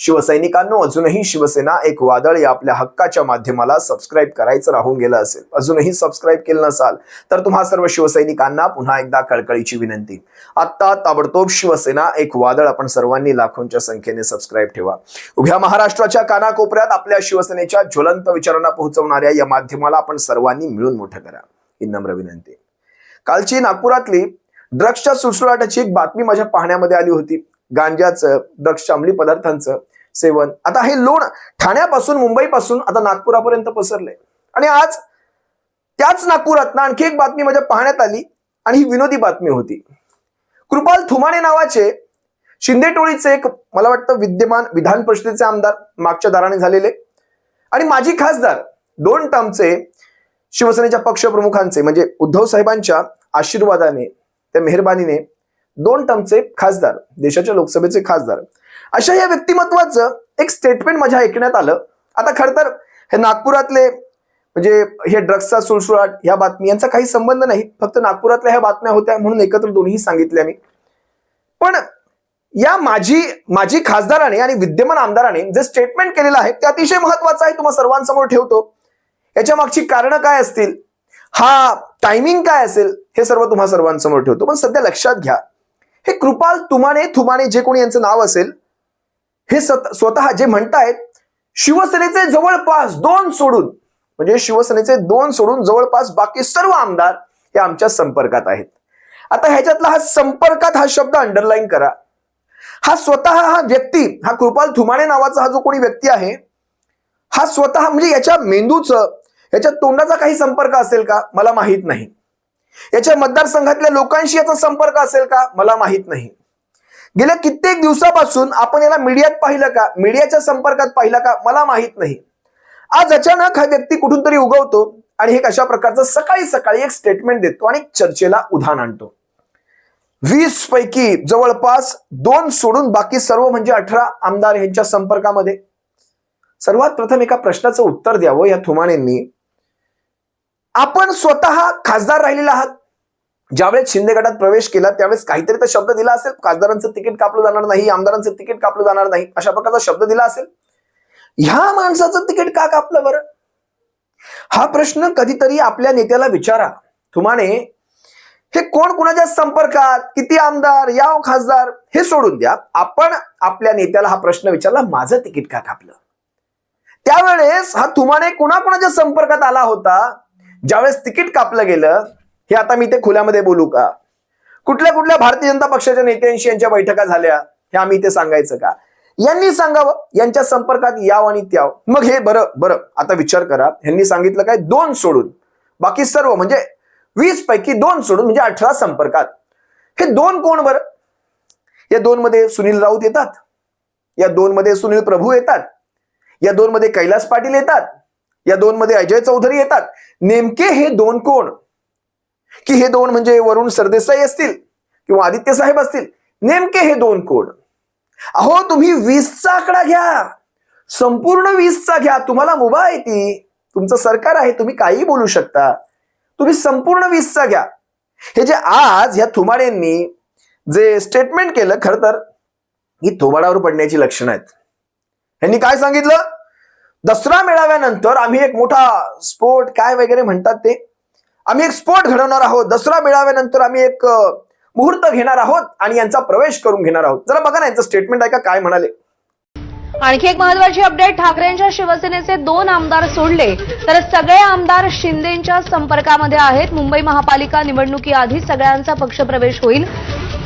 शिवसैनिकांनो अजूनही शिवसेना एक वादळ या आपल्या हक्काच्या माध्यमाला सबस्क्राईब करायचं राहून गेलं असेल. अजूनही सबस्क्राईब केलं नसाल तर तुम्हा सर्व शिवसैनिकांना पुन्हा एकदा कळकळीची विनंती. आत्ता ताबडतोब शिवसेना एक वादळ आपण सर्वांनी लाखोंच्या संख्येने सबस्क्राईब ठेवा. उभ्या महाराष्ट्राच्या कानाकोपऱ्यात आपल्या शिवसेनेच्या ज्वलंत विचारांना पोहोचवणाऱ्या या माध्यमाला आपण सर्वांनी मिळून मोठं करा ही नम्र विनंती. कालची नागपुरातली ड्रग्सच्या सुळसुळाटाची एक बातमी माझ्या पाहण्यामध्ये आली होती. गांजाचं ड्रग्सच्या अंमली पदार्थांचं सेवन. आता हे लोण ठाण्यापासून मुंबईपासून आता नागपुरापर्यंत पसरलंय. आणि आज त्याच नागपुरात आणखी एक बातमी माझ्या पाहण्यात आली आणि ही विनोदी बातमी होती. कृपाल थुमाने नावाचे शिंदे टोळीचे एक मला वाटतं विद्यमान विधान परिषदेचे आमदार मागच्या दाराने झालेले. आणि माजी खासदार दोन टर्मचे शिवसेनेच्या पक्षप्रमुखांचे म्हणजे उद्धव साहेबांच्या आशीर्वादाने त्या मेहरबानीने दोन टर्मचे खासदार देशाच्या लोकसभेचे खासदार. अशा या व्यक्तिमत्वाचं एक स्टेटमेंट माझ्या ऐकण्यात आलं. आता खरं तर हे नागपुरातले म्हणजे हे ड्रग्सचा सुळसुळाट ह्या बातमी यांचा काही संबंध नाही. फक्त नागपुरातल्या ह्या बातम्या होत्या म्हणून एकत्र दोन्ही सांगितल्या मी. पण या माजी माजी खासदाराने आणि विद्यमान आमदाराने जे स्टेटमेंट केलेलं आहे ते अतिशय महत्वाचं आहे तुम्हाला सर्वांसमोर ठेवतो. याच्या मागची कारणं काय असतील? हा टायमिंग काय असेल? हे सर्व तुम्हा सर्वांसमोर ठेवतो. पण सध्या लक्षात घ्या. हे कृपाल तुमाने थुमाने जे कोणी यांचं नाव असेल हे स्वतः जे म्हणतायत शिवसेनेचे जवळपास दोन सोडून म्हणजे शिवसेनेचे दोन सोडून जवळपास बाकी सर्व आमदार हे आमच्या संपर्कात आहेत. आता ह्याच्यातला हा संपर्कात हा शब्द अंडरलाईन करा. हा स्वतः हा व्यक्ती हा कृपाल थुमाने नावाचा हा जो कोणी व्यक्ती आहे हा स्वतः म्हणजे याच्या मेंदूचं याच्या तोंडाचा काही संपर्क असेल का? मला माहीत नाही. याच्या मतदारसंघातल्या लोकांशी याचा संपर्क असेल का? मला माहीत नाही. गेल्या कित्येक दिवसापासून आपण याला मीडियात पाहिलं का? मीडियाच्या संपर्कात पाहिलं का? मला माहीत नाही. आज अचानक हा व्यक्ती कुठून तरी उगवतो आणि हे कशा प्रकारचं सकाळी सकाळी एक स्टेटमेंट देतो आणि चर्चेला उधाण आणतो. वीस पैकी जवळपास दोन सोडून बाकी सर्व म्हणजे अठरा आमदार यांच्या संपर्कामध्ये. सर्वात प्रथम एका प्रश्नाचं उत्तर द्यावं या थुमाणेंनी आपण स्वतः खासदार राहिलेला आहात. ज्यावेळेस शिंदे गटात प्रवेश केला त्यावेळेस काहीतरी तर शब्द दिला असेल. खासदारांचं तिकीट कापलं जाणार नाही आमदारांचं तिकीट कापलं जाणार नाही अशा प्रकारचा शब्द दिला असेल. ह्या माणसाचं तिकीट का कापलं बरं? हा प्रश्न कधीतरी आपल्या नेत्याला विचारा. तुम्हाने हे कोण कुणाच्या संपर्कात किती आमदार या खासदार हे सोडून द्या. आपण आपल्या नेत्याला हा प्रश्न विचारला माझं तिकीट का कापलं? त्यावेळेस हा तुम्हाने कुणाकुणाच्या संपर्कात आला होता? ज्यावेळेस तिकीट कापलं गेलं हे आता मी ते खुल्यामध्ये बोलू का? कुठल्या कुठल्या भारतीय जनता पक्षाच्या नेत्यांशी यांच्या बैठका झाल्या हे आम्ही इथे सांगायचं का? यांनी सांगावं यांच्या संपर्कात याव आणि त्याव. मग हे बरं बरं आता विचार करा. यांनी सांगितलं काय? दोन सोडून. बाकी सर्व म्हणजे वीस पैकी दोन सोडून म्हणजे अठरा संपर्कात. हे दोन कोण बरं? या दोन मध्ये सुनील राऊत येतात. या दोन मध्ये सुनील प्रभू येतात. या दोन मध्ये कैलास पाटील येतात. या दोन मध्ये अजय चौधरी येतात. नेमके हे दोन कोण? की हे दोन म्हणजे वरुण सरदेसाई असतील किंवा आदित्य साहेब असतील? नेमके हे दोन कोण? अहो तुम्ही वीसचा आकडा घ्या. संपूर्ण वीसचा घ्या. तुम्हाला मुभा आहे ती. तुमचं सरकार आहे. तुम्ही काही बोलू शकता. तुम्ही संपूर्ण वीसचा घ्या. हे जे आज ह्या थुमाड्यांनी जे स्टेटमेंट केलं खरं तर ही थोबाडावर पडण्याची लक्षणं आहेत. यांनी काय सांगितलं? दसरा मेळाव्यानंतर आम्ही एक मोठा स्पोर्ट काय वगैरे म्हणतात ते? आम्ही एक स्पोर्ट घडवणार आहोत. दसरा मेळाव्यानंतर आम्ही एक मुहूर्त घेणार आहोत आणि यांचा प्रवेश करून घेणार आहोत. जरा बघा ना यांचं स्टेटमेंट ऐका काय म्हणाले? आणखी एक महत्वाची अपडेट ठाकरेंच्या शिवसेनेचे दोन आमदार सोडले. तर सगळे आमदार शिंदेच्या संपर्कामध्ये आहेत. मुंबई महापालिका निवडणुकीआधी सगळ्यांचा पक्षप्रवेश होईल.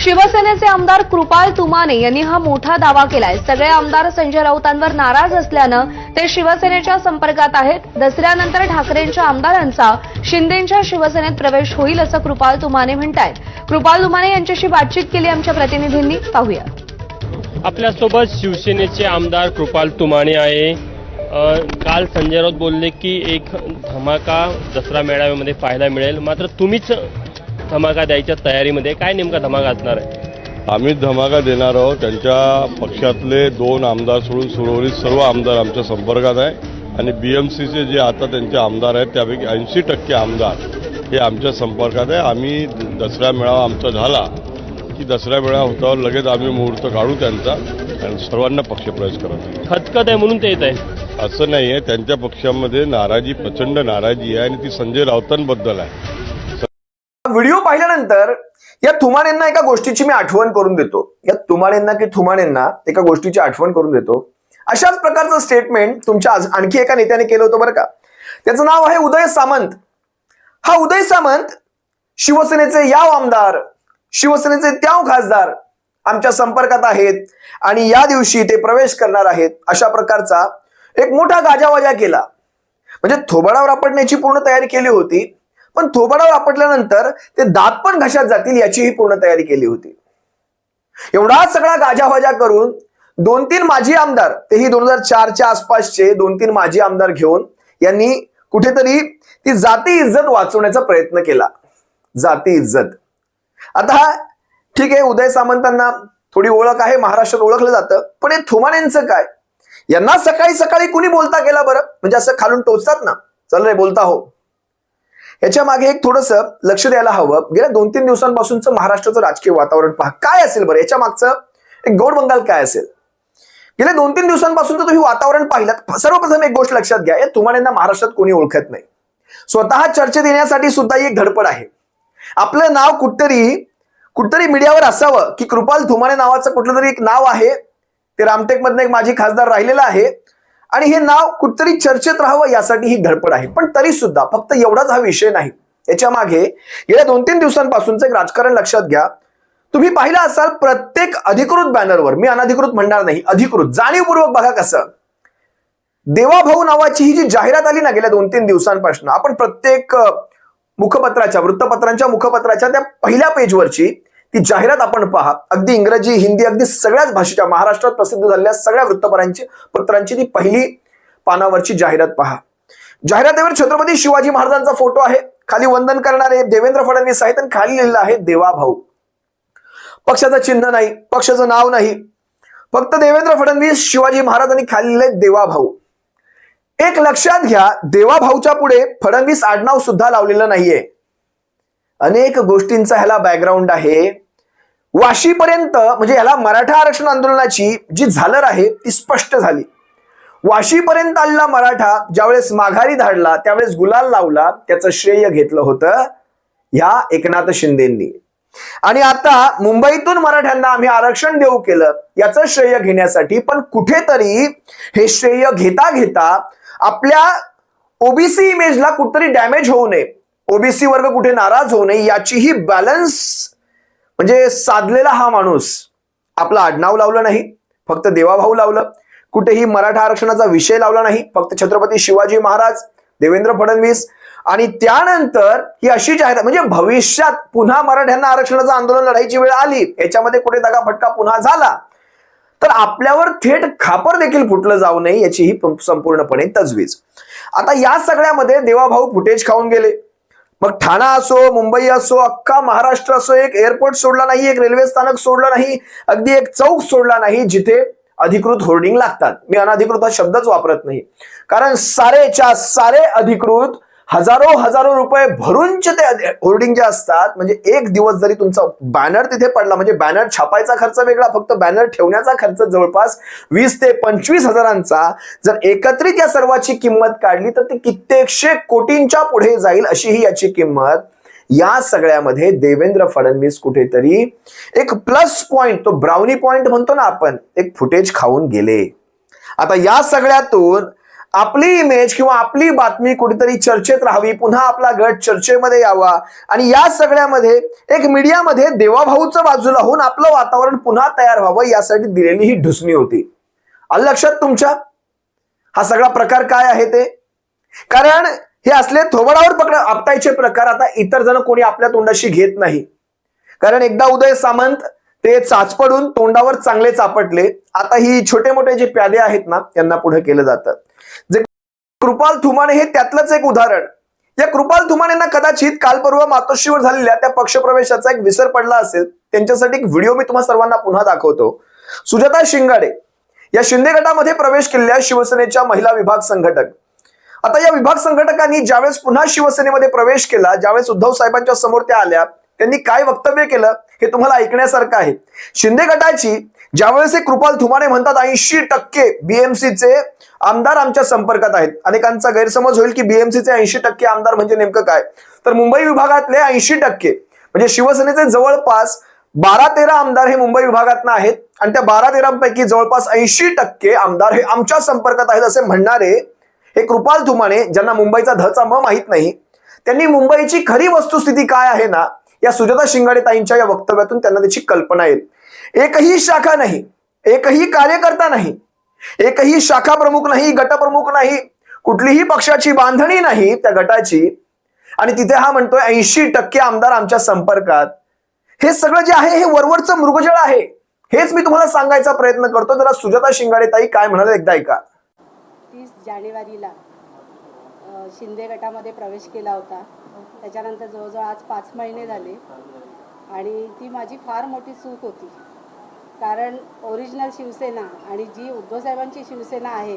शिवसेनेचे आमदार कृपाल तुमाने यांनी हा मोठा दावा केलाय. सगळे आमदार संजय राऊतांवर नाराज असल्यानं ते शिवसेनेच्या संपर्कात आहेत. दसऱ्यानंतर ठाकरेंच्या आमदारांचा शिंदेच्या शिवसेनेत प्रवेश होईल असं कृपाल तुमाने म्हणतायत. कृपाल तुमाने यांच्याशी बातचीत केली आमच्या प्रतिनिधींनी. पाहूया. आपल्यासोबत शिवसेनेचे आमदार कृपाल तुमाने आहे. काल संजय राऊत बोलले की एक धमाका दसरा मेळाव्यामध्ये पाहायला मिळेल. मात्र तुम्हीच धमाका द्यायच्या तयारीमध्ये. काय नेमका धमाका असणार आहे? आम्ही धमाका देणार आहोत. त्यांच्या पक्षातले दोन आमदार सोडून उर्वरित सर्व आमदार आमच्या संपर्कात आहे. आणि बी एम सीचे जे आता त्यांचे आमदार आहेत त्यापैकी ऐंशी टक्के आमदार हे आमच्या संपर्कात आहे. आम्ही दसरा मेळावा आमचा झाला की दसरा मेळावा होतावर लगेच आम्ही मुहूर्त काढू त्यांचा आणि सर्वांना पक्षप्रवेश करत खतखत आहे म्हणून ते येत आहे. असं नाही आहे. त्यांच्या पक्षामध्ये नाराजी प्रचंड नाराजी आहे आणि ती संजय राऊतांबद्दल आहे. व्हिडिओ पाहिल्यानंतर या थुमानेंना एका गोष्टीची मी आठवण करून देतो. या तुमानेंना की थुमानेंना एका गोष्टीची आठवण करून देतो. अशाच प्रकारचं स्टेटमेंट तुमच्या आज आणखी एका नेत्याने केलं होतं बरं का. त्याचं नाव आहे उदय सामंत. हा उदय सामंत शिवसेनेचे याव आमदार शिवसेनेचे त्याव खासदार आमच्या संपर्कात आहेत आणि या दिवशी ते प्रवेश करणार आहेत अशा प्रकारचा एक मोठा गाजावाजा केला. म्हणजे थोबाडावर आपटण्याची पूर्ण तयारी केली होती. पण थोबाडावर आपटल्यानंतर ते दात पण घशात जातील याचीही पूर्ण तयारी केली होती. एवढा सगळा गाजावाजा करून दोन तीन माजी आमदार तेही दोन हजार चारच्या आसपासचे दोन तीन माजी आमदार घेऊन यांनी कुठेतरी ती जाती इज्जत वाचवण्याचा प्रयत्न केला. जाती इज्जत. आता ठीक आहे उदय सामंतांना थोडी ओळख आहे महाराष्ट्रात ओळखलं जातं पण हे थोमानेंचं काय? यांना सकाळी सकाळी कुणी बोलता गेला बरं? म्हणजे असं खालून टोचतात ना? चल रे बोलता हो. याच्या मागे एक थोडस लक्ष द्यायला हवं. गेल्या दोन तीन दिवसांपासूनचं महाराष्ट्राचं राजकीय वातावरण पहा. काय असेल बरं? याच्या मागचं एक गौड बंगाल काय असेल? गेल्या दोन तीन दिवसांपासून तुम्ही वातावरण पाहिलं सर्वप्रथम एक गोष्ट लक्षात घ्या. या तुम्हाला महाराष्ट्रात कोणी ओळखत नाही. स्वतः चर्चेत येण्यासाठी सुद्धा ही एक धडपड आहे. आपलं नाव कुठतरी कुठतरी मीडियावर असावं की कृपाल धुमाने नावाचं कुठलं तरी एक नाव आहे. ते रामटेक मधनं एक माझी खासदार राहिलेलं आहे. आणि हे नाव कुठतरी चर्चेत राहावं यासाठी ही धडपड आहे. पण तरी सुद्धा फक्त एवढाच हा विषय नाही. याच्या मागे गेल्या दोन तीन दिवसांपासूनचं एक राजकारण लक्षात घ्या. तुम्ही पाहिलं असाल प्रत्येक अधिकृत बॅनरवर मी अनधिकृत म्हणणार नाही अधिकृत जाणीवपूर्वक बघा कसं. देवाभाऊ नावाची ही जी जाहिरात आली ना गेल्या दोन तीन दिवसांपासून आपण प्रत्येक मुखपत्राच्या वृत्तपत्रांच्या मुखपत्राच्या त्या पहिल्या पेजवरची ती जाहिरात आपण पहा अगदी इंग्रजी हिंदी अगदी सगळ्याच भाषेच्या महाराष्ट्रात प्रसिद्ध झालेल्या सगळ्या वृत्तपत्रांची पत्रांची ती पहिली पानावरची जाहिरात पहा. जाहिरातीवर छत्रपती शिवाजी महाराजांचा फोटो आहे खाली वंदन करणारे देवेंद्र फडणवीस आहेत आणि खाली लिहिलेलं आहे देवाभाऊ. पक्षाचं चिन्ह नाही पक्षाचं नाव नाही. फक्त देवेंद्र फडणवीस शिवाजी महाराज आणि खाली लिहिले देवाभाऊ. एक लक्षात घ्या देवाभाऊच्या पुढे फडणवीस आडनाव सुद्धा लावलेलं नाहीये. अनेक गोष्टींचा ह्याला बॅकग्राऊंड आहे. वाशीपर्यंत म्हणजे ह्याला मराठा आरक्षण आंदोलनाची जी झालर आहे ती स्पष्ट झाली. वाशीपर्यंत आलेला मराठा ज्यावेळेस माघारी धाडला त्यावेळेस गुलाल लावला त्याचं श्रेय घेतलं होतं ह्या एकनाथ शिंदेंनी. आणि आता मुंबईतून मराठ्यांना आम्ही आरक्षण देऊ केलं याचं श्रेय घेण्यासाठी पण कुठेतरी हे श्रेय घेता घेता आपल्या ओबीसी इमेजला कुठतरी डॅमेज होऊ नये. ओबीसी वर्ग कुठे नाराज होऊ नये याचीही बॅलन्स म्हणजे साधलेला हा माणूस आपलं आडनाव लावलं नाही फक्त देवाभाऊ लावलं. कुठेही मराठा आरक्षणाचा विषय लावला नाही फक्त छत्रपती शिवाजी महाराज देवेंद्र फडणवीस. आणि त्यानंतर ही अशी जाहिरात म्हणजे भविष्यात पुन्हा मराठ्यांना आरक्षणाचं आंदोलन लढायची वेळ आली याच्यामध्ये कुठे दगा फटका पुन्हा झाला तर आपल्यावर थेट खापर देखील फुटलं जाऊ नये याची ही संपूर्णपणे तजवीज. आता या सगळ्यामध्ये देवाभाऊ फुटेज खाऊन गेले. मग ठाणा असो मुंबई असो अख्खा महाराष्ट्र असो एक एअरपोर्ट सोडला नाही एक रेल्वे स्थानक सोडलं नाही अगदी एक चौक सोडला नाही जिथे अधिकृत होर्डिंग लागतात. मी अनधिकृत हा शब्दच वापरत नाही. कारण सारेच्या सारे अधिकृत हजारो हजारो रुपये भरूनचे ते होर्डिंग जे असतात म्हणजे एक दिवस जरी तुमचा बॅनर तिथे पडला म्हणजे बॅनर छापायचा खर्च वेगळा फक्त बॅनर ठेवण्याचा खर्च जवळपास वीस ते पंचवीस हजारांचा. जर एकत्रित या सर्वाची किंमत काढली तर ती कित्येकशे कोटींच्या पुढे जाईल अशी ही याची किंमत. या सगळ्यामध्ये देवेंद्र फडणवीस कुठेतरी एक प्लस पॉइंट तो ब्राउनी पॉइंट म्हणतो ना आपण एक फुटेज खाऊन गेले. आता या सगळ्यातून आपली इमेज किंवा आपली बातमी कुठेतरी चर्चेत राहावी पुन्हा आपला गट चर्चेमध्ये यावा. आणि या सगळ्यामध्ये एक मीडियामध्ये देवाभाऊचं बाजूला होऊन आपलं वातावरण पुन्हा तयार व्हावं यासाठी दिलेली ही ढुसणी होती. आलं लक्षात तुमच्या? हा सगळा प्रकार काय आहे ते? कारण हे असले थोबडावर पकड आपटायचे प्रकार आता इतर जण कोणी आपल्या तोंडाशी घेत नाही. कारण एकदा उदय सामंत ते चाचपडून तोंडावर चांगले चापटले. आता ही छोटे मोठे जे प्यादे आहेत ना त्यांना पुढे केलं जातं. जे कृपाल थुमाने हे त्यातलंच एक उदाहरण. या कृपाल थुमानेंना कदाचित काल परवा मातोश्रीवर झालेल्या त्या पक्षप्रवेशाचा एक विसर पडला असेल. त्यांच्यासाठी एक व्हिडिओ मी तुम्हा सर्वांना पुन्हा दाखवतो. सुजाता शिंगाडे या शिंदे गटामध्ये प्रवेश केलेल्या शिवसेनेच्या महिला विभाग संघटक. आता या विभाग संघटकांनी ज्यावेळेस पुन्हा शिवसेनेमध्ये प्रवेश केला ज्यावेळेस उद्धव साहेबांच्या समोर त्या आल्या त्यांनी काय वक्तव्य केलं हे तुम्हाला ऐकण्यासारखं आहे. शिंदे गटाची ज्यावेळेस हे कृपाल थुमाने म्हणतात ऐंशी टक्के बीएमसीचे आमदार आमच्या संपर्कात आहेत. अनेकांचा गैरसमज होईल की बीएमसीचे ऐंशी टक्के आमदार म्हणजे नेमकं काय? तर मुंबई विभागातले ऐंशी टक्के म्हणजे शिवसेनेचे जवळपास बारा तेरा आमदार हे मुंबई विभागातनं आहेत आणि त्या बारा तेरापैकी जवळपास ऐंशी टक्के आमदार हे आमच्या संपर्कात आहेत असे म्हणणारे हे कृपाल धुमाने ज्यांना मुंबईचा धचा म माहीत नाही त्यांनी मुंबईची खरी वस्तुस्थिती काय आहे ना या सुजाता शिंगाडे ताईंच्या या वक्तव्यातून त्यांना त्याची कल्पना येईल. एकही शाखा नाही एकही कार्यकर्ता नाही एकही शाखा प्रमुख नाही गटप्रमुख नाही कुठलीही पक्षाची बांधणी नाही त्या गटाची. आणि तिथे हा म्हणतोय ऐंशी टक्के आमदार आमच्या संपर्कात. हे सगळं जे आहे हे वरवरचं मृगजळ आहे. हेच मी तुम्हाला सांगायचा प्रयत्न करतो. जरा सुजाता शिंगाडे ताई काय म्हणाले एकदा ऐका. तीस जानेवारीला शिंदे गटामध्ये प्रवेश केला होता. त्याच्यानंतर जवळजवळ आज पाच महिने झाले. आणि ती माझी फार मोठी चूक होती. कारण ओरिजिनल शिवसेना आणि जी उद्धवसाहेबांची शिवसेना आहे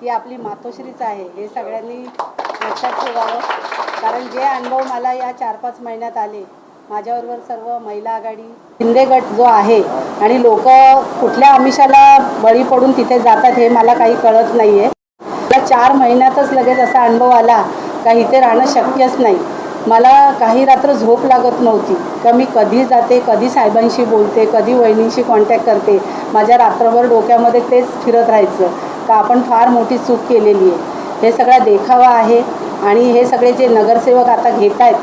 ती आपली मातोश्रीच आहे हे सगळ्यांनी लक्षात ठेवावं. कारण जे अनुभव मला या चार पाच महिन्यात आले माझ्याबरोबर सर्व महिला आघाडी शिंदे गट जो आहे आणि लोक कुठल्या आमिषाला बळी पडून तिथे जातात हे मला काही कळत नाही आहे मला चार महिन्यातच लगेच असा अनुभव आला का इथे राहणं शक्यच नाही. मला काही रात्र झोप लागत नव्हती. का मी कधी जाते कधी साहेबांशी बोलते कधी वहिनींशी कॉन्टॅक्ट करते माझ्या रात्रभर डोक्यामध्ये तेच फिरत राहायचं. का आपण फार मोठी चूक केलेली आहे. हे सगळा देखावा आहे आणि हे सगळे जे नगरसेवक आता घेत आहेत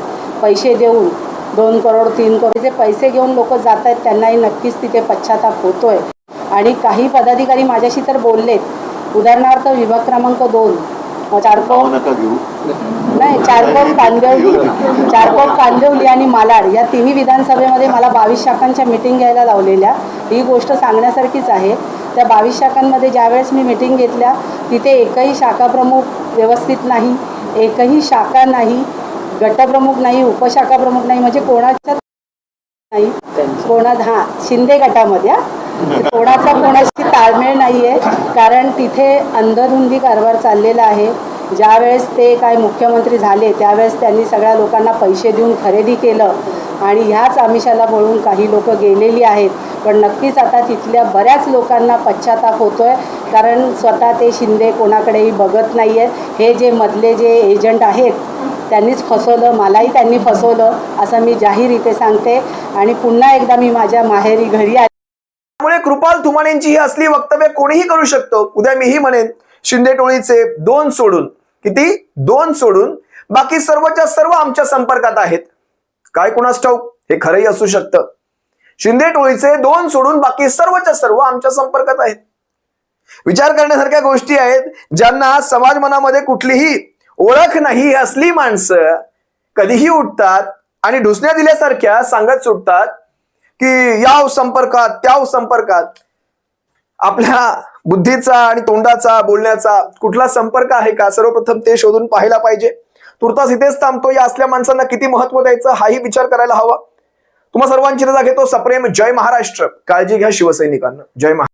पैसे देऊन दोन करोड तीन करोड जे पैसे घेऊन लोक जात आहेत त्यांनाही नक्कीच तिथे पश्चाताप होतोय. आणि काही पदाधिकारी माझ्याशी तर बोललेत. उदाहरणार्थ विभाग क्रमांक दोन. चारकोप नाही चारकोप कांदिवली चारकोप कांदिवली आणि मालाड या तिन्ही विधानसभेमध्ये मला बावीस शाखांच्या मिटिंग घ्यायला लावलेल्या. ही गोष्ट सांगण्यासारखीच आहे. त्या बावीस शाखांमध्ये ज्यावेळेस मी मिटिंग घेतल्या तिथे एकही शाखाप्रमुख व्यवस्थित नाही एकही शाखा नाही गटप्रमुख नाही उपशाखा प्रमुख नाही म्हणजे कोणाच्या नाही कोणा हा शिंदे गटामध्ये कोणाचा कोणाशी ताळमेळ नाही आहे कारण तिथे अंधधुंदी कारभार चाललेला आहे. ज्यावेळेस ते काय मुख्यमंत्री झाले त्यावेळेस त्यांनी सगळ्या लोकांना पैसे देऊन खरेदी केलं आणि ह्याच आमिषाला पळून काही लोक गेलेली आहेत. पण नक्कीच आता तिथल्या बऱ्याच लोकांना पश्चाताप होतोय कारण स्वतः ते शिंदे कोणाकडेही बघत नाही आहेत हे जे मधले जे एजंट आहेत त्यांनीच फसवलं मलाही त्यांनी फसवलं असं मी जाहीर इथे सांगते. आणि पुन्हा एकदा मी माझ्या माहेरी घरी आले. त्यामुळे कृपाल तुमानेंची ही असली वक्तव्य कोणीही करू शकतो? उद्या मीही म्हणेन शिंदे टोळीचे दोन सोडून. किती? दोन सोडून बाकी सर्वच्या सर्व आमच्या संपर्कात आहेत. काय कोणास ठाऊक? हे खरंही असू शकतं. शिंदे टोळीचे दोन सोडून बाकी सर्वच्या सर्व आमच्या संपर्कात आहेत. विचार करण्यासारख्या गोष्टी आहेत ज्यांना समाज मनामध्ये कुठलीही ओळख नाही असली माणसं कधीही उठतात आणि ढुसण्या दिल्यासारख्या सांगत सुटतात की याव संपर्कात त्याव संपर्कात. आपल्या बुद्धीचा आणि तोंडाचा बोलण्याचा कुठला संपर्क आहे का? सर्वप्रथम ते शोधून पाहायला पाहिजे. तुर्तास इथेच थांबतो. या असल्या माणसांना किती महत्त्व द्यायचं हाही विचार करायला हवा. तुम्हा सर्वांची रजा घेतो. सप्रेम जय महाराष्ट्र. काळजी घ्या शिवसैनिकांना. जय महाराष्ट्र